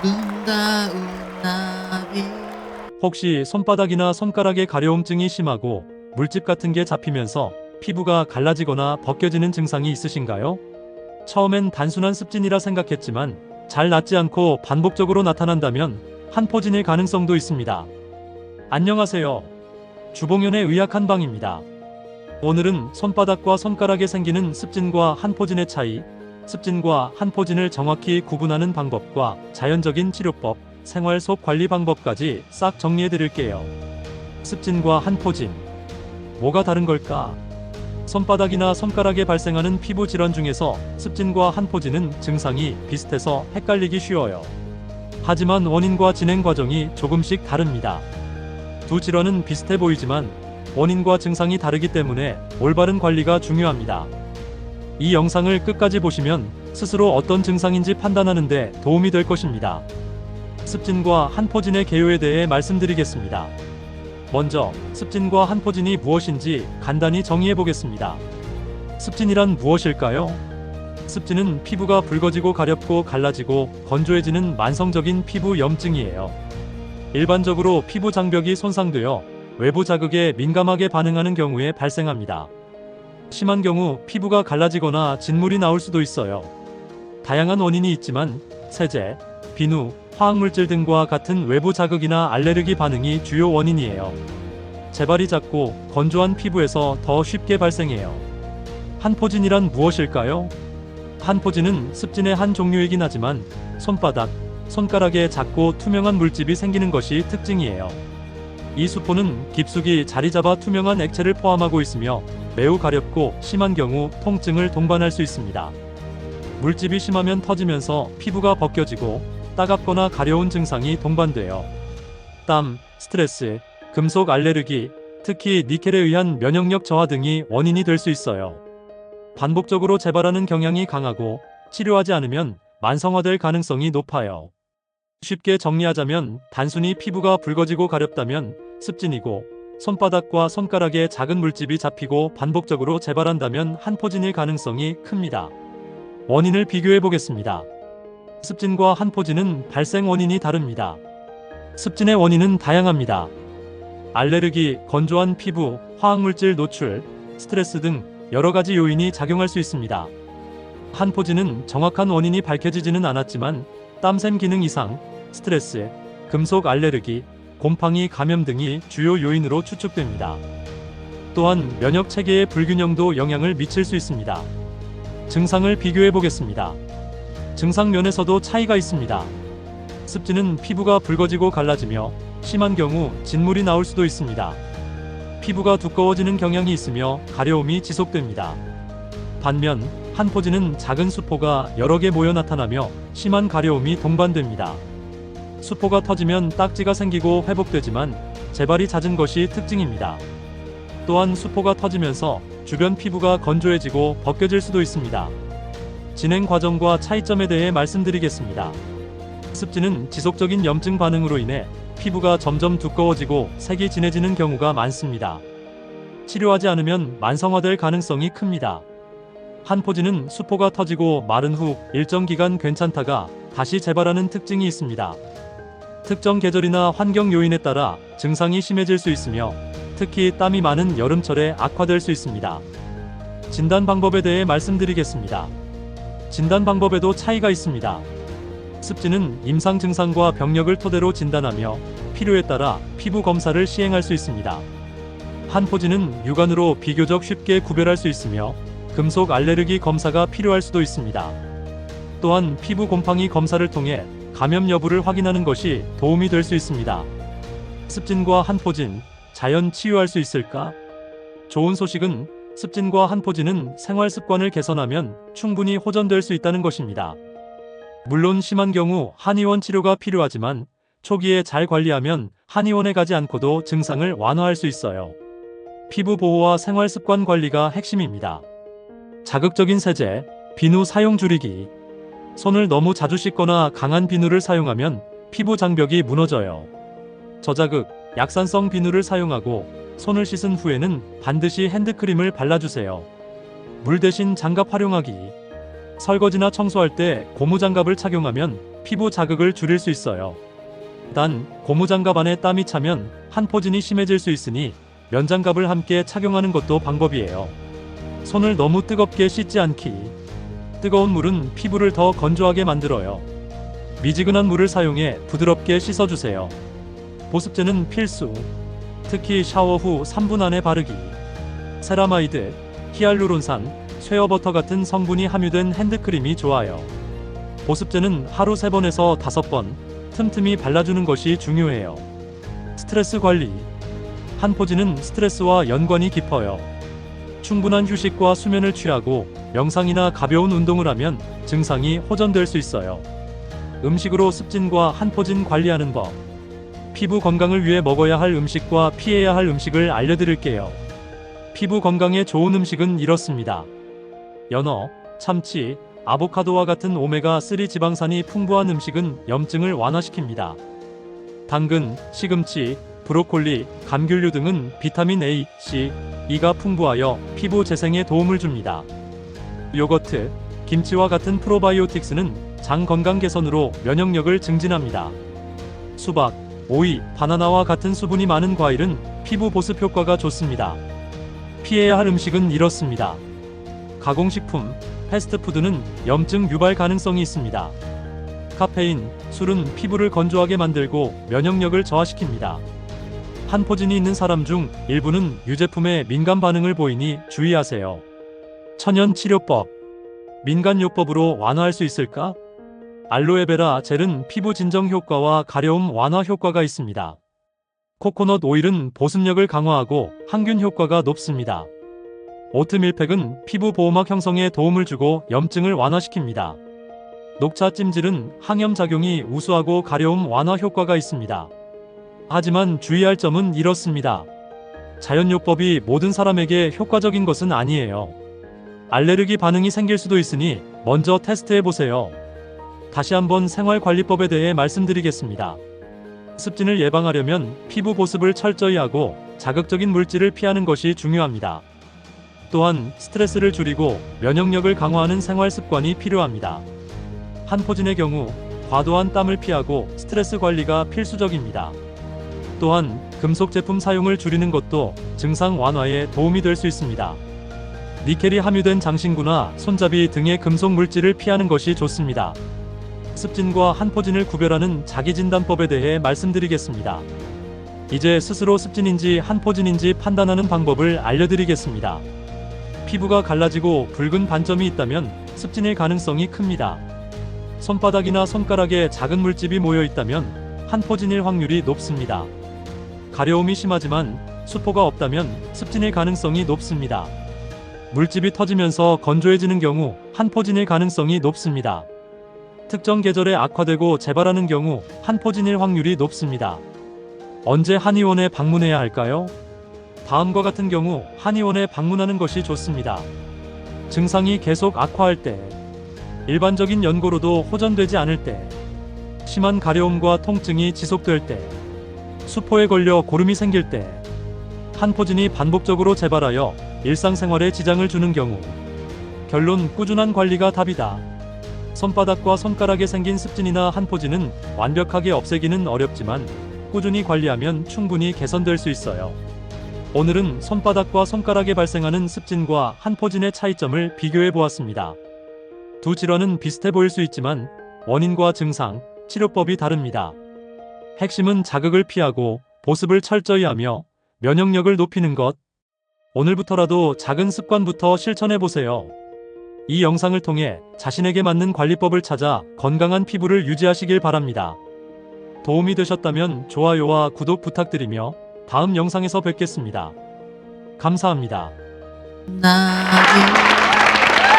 아름다운 나비 혹시 손바닥이나 손가락에 가려움증이 심하고 물집 같은 게 잡히면서 피부가 갈라지거나 벗겨지는 증상이 있으신가요? 처음엔 단순한 습진이라 생각했지만 잘 낫지 않고 반복적으로 나타난다면 한포진일 가능성도 있습니다. 안녕하세요. 주봉연의 의학 한방입니다. 오늘은 손바닥과 손가락에 생기는 습진과 한포진의 차이, 습진과 한포진을 정확히 구분하는 방법과 자연적인 치료법, 생활 속 관리 방법까지 싹 정리해 드릴게요. 습진과 한포진. 뭐가 다른 걸까? 손바닥이나 손가락에 발생하는 피부 질환 중에서 습진과 한포진은 증상이 비슷해서 헷갈리기 쉬워요. 하지만 원인과 진행 과정이 조금씩 다릅니다. 두 질환은 비슷해 보이지만 원인과 증상이 다르기 때문에 올바른 관리가 중요합니다. 이 영상을 끝까지 보시면 스스로 어떤 증상인지 판단하는데 도움이 될 것입니다. 습진과 한포진의 개요에 대해 말씀드리겠습니다. 먼저 습진과 한포진이 무엇인지 간단히 정의해 보겠습니다. 습진이란 무엇일까요? 습진은 피부가 붉어지고 가렵고 갈라지고 건조해지는 만성적인 피부 염증이에요. 일반적으로 피부 장벽이 손상되어 외부 자극에 민감하게 반응하는 경우에 발생합니다. 심한 경우 피부가 갈라지거나 진물이 나올 수도 있어요. 다양한 원인이 있지만 세제, 비누, 화학물질 등과 같은 외부 자극이나 알레르기 반응이 주요 원인이에요. 재발이 작고 건조한 피부에서 더 쉽게 발생해요. 한포진이란 무엇일까요? 한포진은 습진의 한 종류이긴 하지만 손바닥, 손가락에 작고 투명한 물집이 생기는 것이 특징이에요. 이 수포는 깊숙이 자리 잡아 투명한 액체를 포함하고 있으며 매우 가렵고 심한 경우 통증을 동반할 수 있습니다. 물집이 심하면 터지면서 피부가 벗겨지고 따갑거나 가려운 증상이 동반돼요. 땀, 스트레스, 금속 알레르기, 특히 니켈에 의한 면역력 저하 등이 원인이 될 수 있어요. 반복적으로 재발하는 경향이 강하고 치료하지 않으면 만성화될 가능성이 높아요. 쉽게 정리하자면 단순히 피부가 붉어지고 가렵다면 습진이고 손바닥과 손가락에 작은 물집이 잡히고 반복적으로 재발한다면 한포진일 가능성이 큽니다. 원인을 비교해 보겠습니다. 습진과 한포진은 발생 원인이 다릅니다. 습진의 원인은 다양합니다. 알레르기, 건조한 피부, 화학물질 노출, 스트레스 등 여러 가지 요인이 작용할 수 있습니다. 한포진은 정확한 원인이 밝혀지지는 않았지만 땀샘 기능 이상, 스트레스, 금속 알레르기, 곰팡이 감염 등이 주요 요인으로 추측됩니다. 또한 면역 체계의 불균형도 영향을 미칠 수 있습니다. 증상을 비교해 보겠습니다. 증상 면에서도 차이가 있습니다. 습진은 피부가 붉어지고 갈라지며 심한 경우 진물이 나올 수도 있습니다. 피부가 두꺼워지는 경향이 있으며 가려움이 지속됩니다. 반면 한포진은 작은 수포가 여러 개 모여 나타나며 심한 가려움이 동반됩니다. 수포가 터지면 딱지가 생기고 회복되지만 재발이 잦은 것이 특징입니다. 또한 수포가 터지면서 주변 피부가 건조해지고 벗겨질 수도 있습니다. 진행 과정과 차이점에 대해 말씀드리겠습니다. 습진은 지속적인 염증 반응으로 인해 피부가 점점 두꺼워지고 색이 진해지는 경우가 많습니다. 치료하지 않으면 만성화될 가능성이 큽니다. 한포진은 수포가 터지고 마른 후 일정 기간 괜찮다가 다시 재발하는 특징이 있습니다. 특정 계절이나 환경 요인에 따라 증상이 심해질 수 있으며 특히 땀이 많은 여름철에 악화될 수 있습니다. 진단 방법에 대해 말씀드리겠습니다. 진단 방법에도 차이가 있습니다. 습진은 임상 증상과 병력을 토대로 진단하며 필요에 따라 피부 검사를 시행할 수 있습니다. 한포진은 육안으로 비교적 쉽게 구별할 수 있으며 금속 알레르기 검사가 필요할 수도 있습니다. 또한 피부 곰팡이 검사를 통해 감염 여부를 확인하는 것이 도움이 될 수 있습니다. 습진과 한포진, 자연 치유할 수 있을까? 좋은 소식은 습진과 한포진은 생활 습관을 개선하면 충분히 호전될 수 있다는 것입니다. 물론 심한 경우 한의원 치료가 필요하지만 초기에 잘 관리하면 한의원에 가지 않고도 증상을 완화할 수 있어요. 피부 보호와 생활 습관 관리가 핵심입니다. 자극적인 세제, 비누 사용 줄이기. 손을 너무 자주 씻거나 강한 비누를 사용하면 피부 장벽이 무너져요. 저자극, 약산성 비누를 사용하고 손을 씻은 후에는 반드시 핸드크림을 발라주세요. 물 대신 장갑 활용하기. 설거지나 청소할 때 고무장갑을 착용하면 피부 자극을 줄일 수 있어요. 단 고무장갑 안에 땀이 차면 한포진이 심해질 수 있으니 면장갑을 함께 착용하는 것도 방법이에요. 손을 너무 뜨겁게 씻지 않기. 뜨거운 물은 피부를 더 건조하게 만들어요. 미지근한 물을 사용해 부드럽게 씻어주세요. 보습제는 필수. 특히 샤워 후 3분 안에 바르기. 세라마이드, 히알루론산, 쉐어버터 같은 성분이 함유된 핸드크림이 좋아요. 보습제는 하루 3번에서 5번 틈틈이 발라주는 것이 중요해요. 스트레스 관리. 한포지는 스트레스와 연관이 깊어요. 충분한 휴식과 수면을 취하고 명상이나 가벼운 운동을 하면 증상이 호전될 수 있어요. 음식으로 습진과 한포진 관리하는 법. 피부 건강을 위해 먹어야 할 음식과 피해야 할 음식을 알려드릴게요. 피부 건강에 좋은 음식은 이렇습니다. 연어, 참치, 아보카도와 같은 오메가3 지방산이 풍부한 음식은 염증을 완화시킵니다. 당근, 시금치, 브로콜리, 감귤류 등은 비타민 A, C, E가 풍부하여 피부 재생에 도움을 줍니다. 요거트, 김치와 같은 프로바이오틱스는 장 건강 개선으로 면역력을 증진합니다. 수박, 오이, 바나나와 같은 수분이 많은 과일은 피부 보습 효과가 좋습니다. 피해야 할 음식은 이렇습니다. 가공식품, 패스트푸드는 염증 유발 가능성이 있습니다. 카페인, 술은 피부를 건조하게 만들고 면역력을 저하시킵니다. 한포진이 있는 사람 중 일부는 유제품에 민감 반응을 보이니 주의하세요. 천연 치료법. 민간요법으로 완화할 수 있을까? 알로에베라 젤은 피부 진정 효과와 가려움 완화 효과가 있습니다. 코코넛 오일은 보습력을 강화하고 항균 효과가 높습니다. 오트밀팩은 피부 보호막 형성에 도움을 주고 염증을 완화시킵니다. 녹차 찜질은 항염 작용이 우수하고 가려움 완화 효과가 있습니다. 하지만 주의할 점은 이렇습니다. 자연요법이 모든 사람에게 효과적인 것은 아니에요. 알레르기 반응이 생길 수도 있으니 먼저 테스트해 보세요. 다시 한번 생활관리법에 대해 말씀드리겠습니다. 습진을 예방하려면 피부 보습을 철저히 하고 자극적인 물질을 피하는 것이 중요합니다. 또한 스트레스를 줄이고 면역력을 강화하는 생활 습관이 필요합니다. 한포진의 경우 과도한 땀을 피하고 스트레스 관리가 필수적입니다. 또한 금속 제품 사용을 줄이는 것도 증상 완화에 도움이 될 수 있습니다. 니켈이 함유된 장신구나 손잡이 등의 금속 물질을 피하는 것이 좋습니다. 습진과 한포진을 구별하는 자기진단법에 대해 말씀드리겠습니다. 이제 스스로 습진인지 한포진인지 판단하는 방법을 알려드리겠습니다. 피부가 갈라지고 붉은 반점이 있다면 습진일 가능성이 큽니다. 손바닥이나 손가락에 작은 물집이 모여 있다면 한포진일 확률이 높습니다. 가려움이 심하지만 수포가 없다면 습진일 가능성이 높습니다. 물집이 터지면서 건조해지는 경우 한포진일 가능성이 높습니다. 특정 계절에 악화되고 재발하는 경우 한포진일 확률이 높습니다. 언제 한의원에 방문해야 할까요? 다음과 같은 경우 한의원에 방문하는 것이 좋습니다. 증상이 계속 악화할 때, 일반적인 연고로도 호전되지 않을 때, 심한 가려움과 통증이 지속될 때, 수포에 걸려 고름이 생길 때, 한포진이 반복적으로 재발하여 일상생활에 지장을 주는 경우, 결론 꾸준한 관리가 답이다. 손바닥과 손가락에 생긴 습진이나 한포진은 완벽하게 없애기는 어렵지만 꾸준히 관리하면 충분히 개선될 수 있어요. 오늘은 손바닥과 손가락에 발생하는 습진과 한포진의 차이점을 비교해 보았습니다. 두 질환은 비슷해 보일 수 있지만 원인과 증상, 치료법이 다릅니다. 핵심은 자극을 피하고 보습을 철저히 하며 면역력을 높이는 것. 오늘부터라도 작은 습관부터 실천해 보세요. 이 영상을 통해 자신에게 맞는 관리법을 찾아 건강한 피부를 유지하시길 바랍니다. 도움이 되셨다면 좋아요와 구독 부탁드리며 다음 영상에서 뵙겠습니다. 감사합니다. 나를